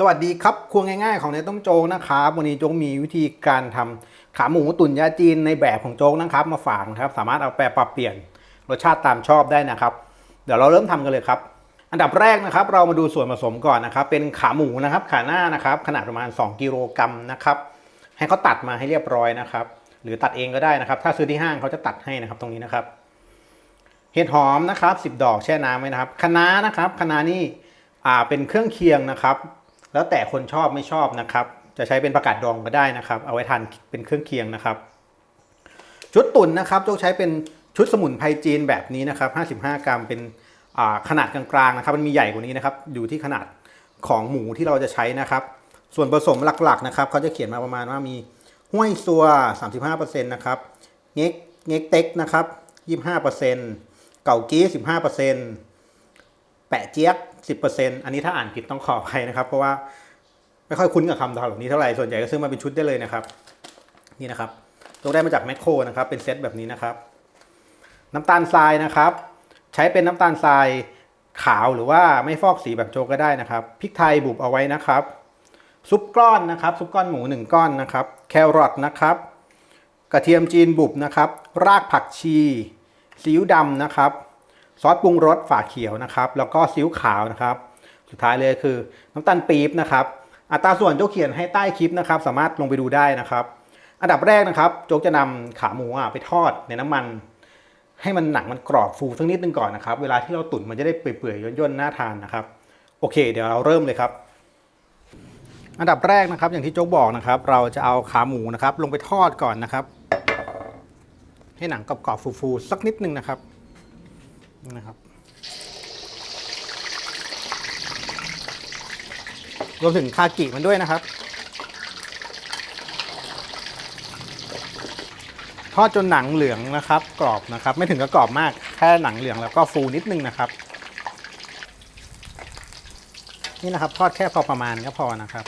สวัสดีครับครัวง่ายๆของในต้องโจ๊กนะครับวันนี้โจ๊กมีวิธีการทำขาหมูตุ๋นยาจีนในแบบของโจ๊กนะครับ มาฝากนะครับ สามารถเอาแปรปรับเปลี่ยนรสชาติตามชอบได้นะครับ เดี๋ยวเราเริ่มทำกันเลยครับ อันดับแรกนะครับ เรามาดูส่วนผสมก่อนนะครับ เป็นขาหมูนะครับ ขาหน้านะครับ ขนาดประมาณ 2กิโลกรัมนะครับ ให้เขาตัดมาให้เรียบร้อยนะครับ หรือตัดเองก็ได้นะครับ ถ้าซื้อที่ห้างเขาจะตัดให้นะครับ ตรงนี้นะครับ เห็ดหอมนะครับ10 ดอกแช่น้ำไว้นะครับคะน้านะครับคะน้านี่อ่าเป็นเครื่องเคียงนะครับ แล้วแต่คนชอบไม่ชอบนะครับ จะใช้เป็นประกาศดองก็ได้นะครับ เอาไว้ทานเป็นเครื่องเคียงนะครับ ชุดตุ๋นนะครับโจ๊กใช้เป็นชุดสมุนไพรจีนแบบนี้นะครับ 55 กรัมเป็นขนาดกลางๆนะครับ มันมีใหญ่กว่านี้นะครับ อยู่ที่ขนาดของหมูที่เราจะใช้นะครับ ส่วนผสมหลักๆนะครับเขาจะเขียนมาประมาณว่ามีห้วยซัว 35%นะครับเง็กเง็กเต็กนะครับ 25%เก่ากี้ 15% แปะเจี๊ยก10%อันนี้ถ้าอ่านผิดต้องขออภัยนะครับ เพราะว่าไม่ค่อยคุ้นกับคำเหล่านี้เท่าไหร่ ส่วนใหญ่ก็ซื้อมาเป็นชุดได้เลยนะครับ นี่นะครับตัวได้มาจากแมคโครนะครับ เป็นเซตแบบนี้นะครับ น้ำตาลทรายนะครับ ใช้เป็นน้ำตาลทรายขาวหรือว่าไม่ฟอกสีแบบโจกก็ได้นะครับ พริกไทยบุบเอาไว้นะครับ ซุปก้อนนะครับ ซุปก้อนหมู1ก้อนนะครับ แครอทนะครับ กระเทียมจีนบุบนะครับ รากผักชีซีอิ๊วดำนะครับ ซอสปรุงรสฝาเขียวนะครับ แล้วก็ซีอิ๊วขาวนะครับ สุดท้ายเลยคือน้ำตาลปี๊บนะครับ อัตราส่วนโจกเขียนให้ใต้คลิปนะครับ สามารถลงไปดูได้นะครับ อันดับแรกนะครับ โจ๊กจะนำขาหมูอะไปทอดในน้ำมัน ให้มันหนังมันกรอบฟูสักนิดนึงก่อนนะครับ เวลาที่เราตุ๋นมันจะได้เปื่อยๆย่นๆน่าทานนะครับ โอเค เดี๋ยวเราเริ่มเลยครับอันดับแรกนะครับอย่างที่โจ๊กบอกนะครับ เราจะเอาขาหมูนะครับ ลงไปทอดก่อนนะครับ ให้หนังกรอบๆฟูๆสักนิดนึงนะครับ นะครับรวมถึงคากิมันด้วยนะครับ ทอดจนหนังเหลืองนะครับ กรอบนะครับ ไม่ถึงกับกรอบมากแค่หนังเหลืองแล้วก็ฟูนิดนึงนะครับ นี่นะครับ ทอดแค่พอประมาณก็พอนะครับ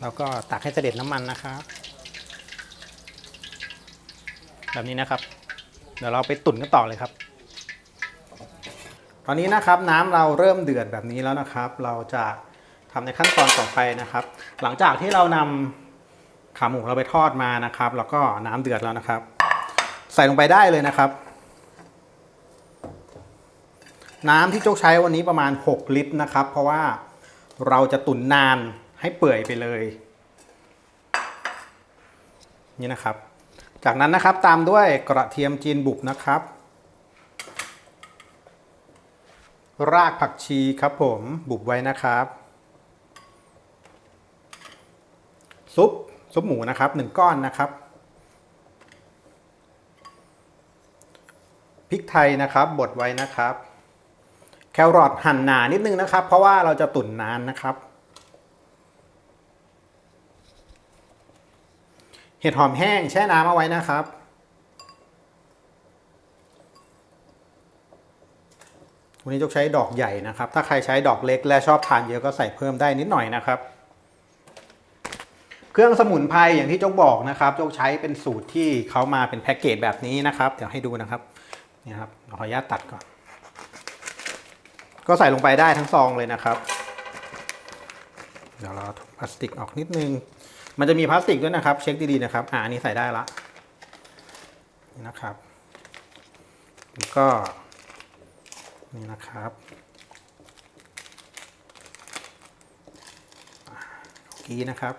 แล้วก็ตักให้เสด็จน้ำมันนะครับ แบบนี้นะครับ เดี๋ยวเราไปตุ๋นกันต่อเลยครับ ตอนนี้นะครับน้ำเราเริ่มเดือดแบบนี้แล้วนะครับ เราจะทำในขั้นตอนต่อไปนะครับ หลังจากที่เรานำขาหมูเราไปทอดมานะครับ แล้วก็น้ำเดือดแล้วนะครับ ใส่ลงไปได้เลยนะครับ น้ำที่โจ๊กใช้วันนี้ประมาณ 6 ลิตรนะครับ เพราะว่าเราจะตุ๋นนานให้เปื่อยไปเลย นี่นะครับ จากนั้นนะครับตามด้วยกระเทียมจีนบุบนะครับ รากผักชีครับผมบุบไว้นะครับ ซุปซุปหมูนะครับหนึ่งก้อนนะครับพริกไทยนะครับบดไว้นะครับ แครอทหั่นหนานิดนึงนะครับ เพราะว่าเราจะตุ๋นนานนะครับ เห็ดหอมแห้งแช่น้ำเอาไว้นะครับ วันนี้จกใช้ดอกใหญ่นะครับ ถ้าใครใช้ดอกเล็กและชอบทานเยอะก็ใส่เพิ่มได้นิดหน่อยนะครับ เครื่องสมุนไพรอย่างที่จกบอกนะครับจกใช้เป็นสูตรที่เขามาเป็นแพ็กเกจแบบนี้นะครับ เดี๋ยวให้ดูนะครับนี่ครับขออนุญาตตัดก่อน ก็ใส่ลงไปได้ทั้งซองเลยนะครับ เดี๋ยวเราถุงพลาสติกออกนิดนึง มันจะมีพลาสติกด้วยนะครับ เช็คดีๆนะครับ อ่าอันนี้ใส่ได้ละนี่นะครับแล้วก็นี่นะครับอ่าโอเคนะครับ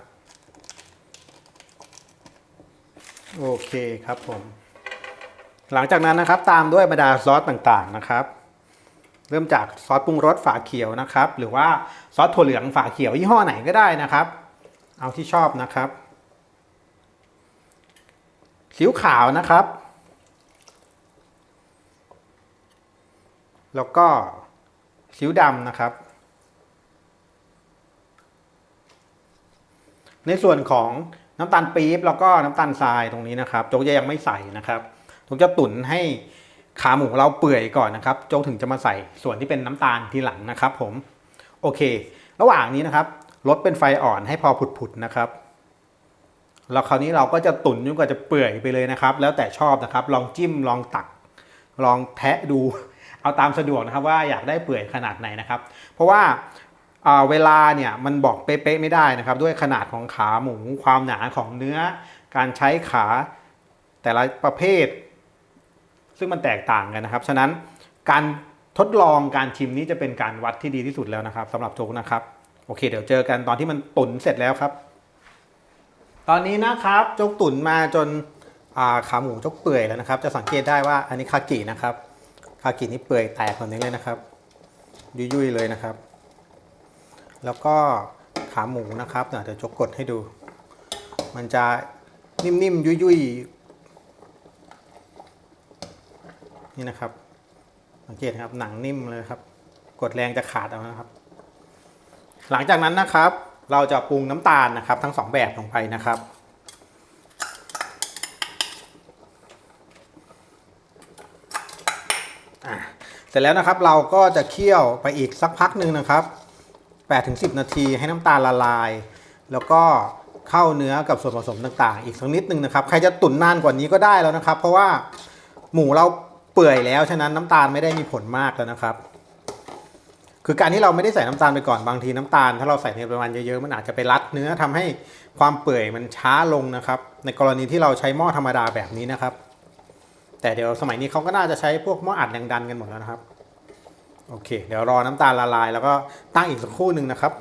โอเคครับผม หลังจากนั้นนะครับตามด้วยบรรดาซอสต่างๆนะครับ เริ่มจากซอสปรุงรสฝาเขียวนะครับ หรือว่าซอสถั่วเหลืองฝาเขียวยี่ห้อไหนก็ได้นะครับ เอาที่ชอบนะครับซีอิ๊วขาวนะครับ แล้วก็ซีอิ๊วดำนะครับ ในส่วนของน้ำตาลปี๊บแล้วก็น้ำตาลทรายตรงนี้นะครับโจ๊กจะยังไม่ใส่นะครับโจ๊กจะตุ๋นให้ขาหมูเราเปื่อยก่อนนะครับโจ๊กถึงจะมาใส่ส่วนที่เป็นน้ำตาลทีหลังนะครับ ผมโอเค ระหว่างนี้นะครับ ลดเป็นไฟอ่อนให้พอผุดๆนะครับแล้วคราวนี้เราก็จะตุ๋นจนกว่าจะเปื่อยไปเลยนะครับ แล้วแต่ชอบนะครับ ลองจิ้มลองตัก ลองแทะดู เอาตามสะดวกนะครับว่าอยากได้เปื่อยขนาดไหนนะครับ เพราะว่าอ่าเวลาเนี่ยมันบอกเป๊ะๆไม่ได้นะครับ ด้วยขนาดของขาหมูความหนาของเนื้อ การใช้ขาแต่ละประเภท ซึ่งมันแตกต่างกันนะครับ ฉะนั้นการทดลองการชิมนี้จะเป็นการวัดที่ดีที่สุดแล้วนะครับสำหรับโจ๊กนะครับ โอเค เดี๋ยวเจอกันตอนที่มันตุ๋นเสร็จแล้วครับ ตอนนี้นะครับโจกตุ๋นมาจนาขาหมูจกเปื่อยแล้วนะครับ จะสังเกตได้ว่าอันนี้คากินะครับ คากินี่เปื่อยแตกแบบนี้เลยนะครับ ยุ่ยๆเลยนะครับ แล้วก็ขาหมูนะครับเดี๋ยวโจกกดให้ดู มันจะนิ่มๆยุ่ยๆนี่นะครับ สังเกตนะครับหนังนิ่มเลยครับ กดแรงจะขาดเอานะครับ หลังจากนั้นนะครับ เราจะปรุงน้ำตาลนะครับ ทั้งสองแบบลงไปนะครับ เสร็จแล้วนะครับเราก็จะเคี่ยวไปอีกสักพักหนึ่งนะครับ8-10 นาทีให้น้ำตาลละลาย แล้วก็เข้าเนื้อกับส่วนผสมต่างๆ อีกสักนิดนึงนะครับ ใครจะตุ๋นนานกว่านี้ก็ได้แล้วนะครับ เพราะว่าหมูเราเปื่อยแล้ว ฉะนั้นน้ำตาลไม่ได้มีผลมากแล้วนะครับ คือการที่เราไม่ได้ใส่น้ำตาลไปก่อนบางทีน้ำตาล ถ้าเราใส่ในปริมาณเยอะๆมันอาจจะไปรัดเนื้อทำให้ความเปื่อยมันช้าลงนะครับ ในกรณีที่เราใช้หม้อธรรมดาแบบนี้นะครับ แต่เดี๋ยวสมัยนี้เขาก็น่าจะใช้พวกหม้ออัดแรงดันกันหมดแล้วนะครับโอเค เดี๋ยวรอน้ำตาลละลาย แล้วก็ตั้งอีกสักครู่หนึ่งนะครับ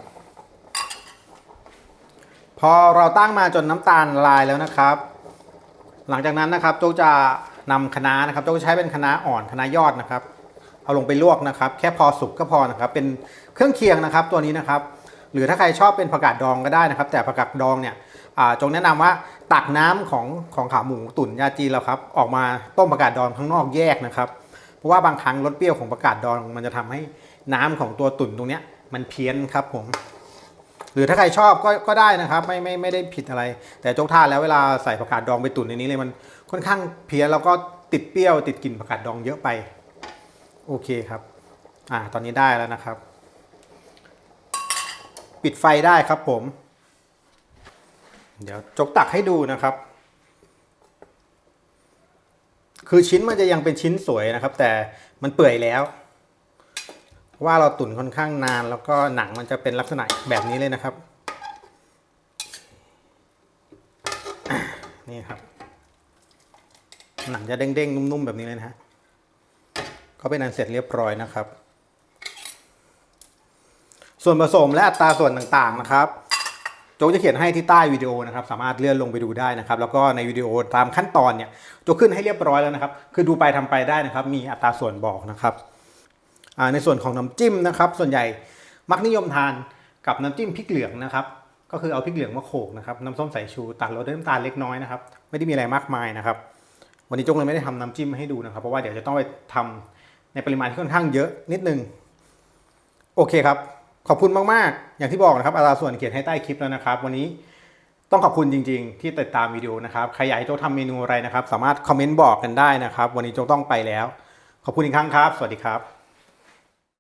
พอเราตั้งมาจนน้ำตาลละลายแล้วนะครับ หลังจากนั้นนะครับโจ๊กจะนำคะน้านะครับโจ๊กใช้เป็นคะน้าอ่อนคะน้ายอดนะครับ เอาลงไปลวกนะครับ แค่พอสุกก็พอนะครับ เป็นเครื่องเคียงนะครับตัวนี้นะครับ หรือถ้าใครชอบเป็นผักกาดดองก็ได้นะครับ แต่ผักกาดดองเนี่ยจงแนะนำว่าตักน้ำของของขาหมูตุ๋นยาจีนเราครับออกมาต้มผักกาดดองข้างนอกแยกนะครับเพราะว่าบางครั้งรสเปรี้ยวของผักกาดดองมันจะทำให้น้ำของตัวตุ๋นตรงเนี้ยมันเพี้ยนครับผมหรือถ้าใครชอบก็ก็ได้นะครับ ไม่ไม่ไม่ได้ผิดอะไร แต่โจกทานแล้วเวลาใส่ผักกาดดองไปตุ๋นในนี้เลยมันค่อนข้างเพี้ยนแล้วก็ติดเปรี้ยวติดกลิ่นผักกาดดองเยอะไป โอเคครับ อ่า ตอนนี้ได้แล้วนะครับ ปิดไฟได้ครับผม เดี๋ยวจกตักให้ดูนะครับ คือชิ้นมันจะยังเป็นชิ้นสวยนะครับ แต่มันเปื่อยแล้วเพราะว่าเราตุ๋นค่อนข้างนานแล้วก็หนังมันจะเป็นลักษณะแบบนี้เลยนะครับ นี่ครับ หนังจะเด้งๆ นุ่มๆ แบบนี้เลยนะฮะ ก็เป็นอันเสร็จเรียบร้อยนะครับ ส่วนผสมและอัตราส่วนต่างๆนะครับโจ๊กจะเขียนให้ที่ใต้วิดีโอนะครับสามารถเลื่อนลงไปดูได้นะครับ แล้วก็ในวิดีโอตามขั้นตอนเนี่ยโจ๊กขึ้นให้เรียบร้อยแล้วนะครับ คือดูไปทำไปได้นะครับ มีอัตราส่วนบอกนะครับในส่วนของน้ำจิ้มนะครับ ส่วนใหญ่มักนิยมทานกับน้ำจิ้มพริกเหลืองนะครับ ก็คือเอาพริกเหลืองมาโขกนะครับน้ำส้มสายชูตัดรสด้วยน้ำตาลเล็กน้อยนะครับ ไม่ได้มีอะไรมากมายนะครับ วันนี้โจ๊กเลยไม่ได้ทำน้ำจิ้มให้ดูนะครับ เพราะว่าเดี๋ยวจะต้องไปทำ ในปริมาณที่ค่อนข้างเยอะนิดนึง โอเคครับ ขอบคุณมาก ๆ อย่างที่บอกนะครับอัตราส่วนเขียนให้ใต้คลิปแล้วนะครับ วันนี้ต้องขอบคุณจริง ๆ ที่ติดตามวิดีโอนะครับใครอยากให้โจ๊กทำเมนูอะไรนะครับ สามารถคอมเมนต์บอกกันได้นะครับ วันนี้โจ๊กต้องไปแล้ว ขอบคุณอีกครั้งครับ สวัสดีครับ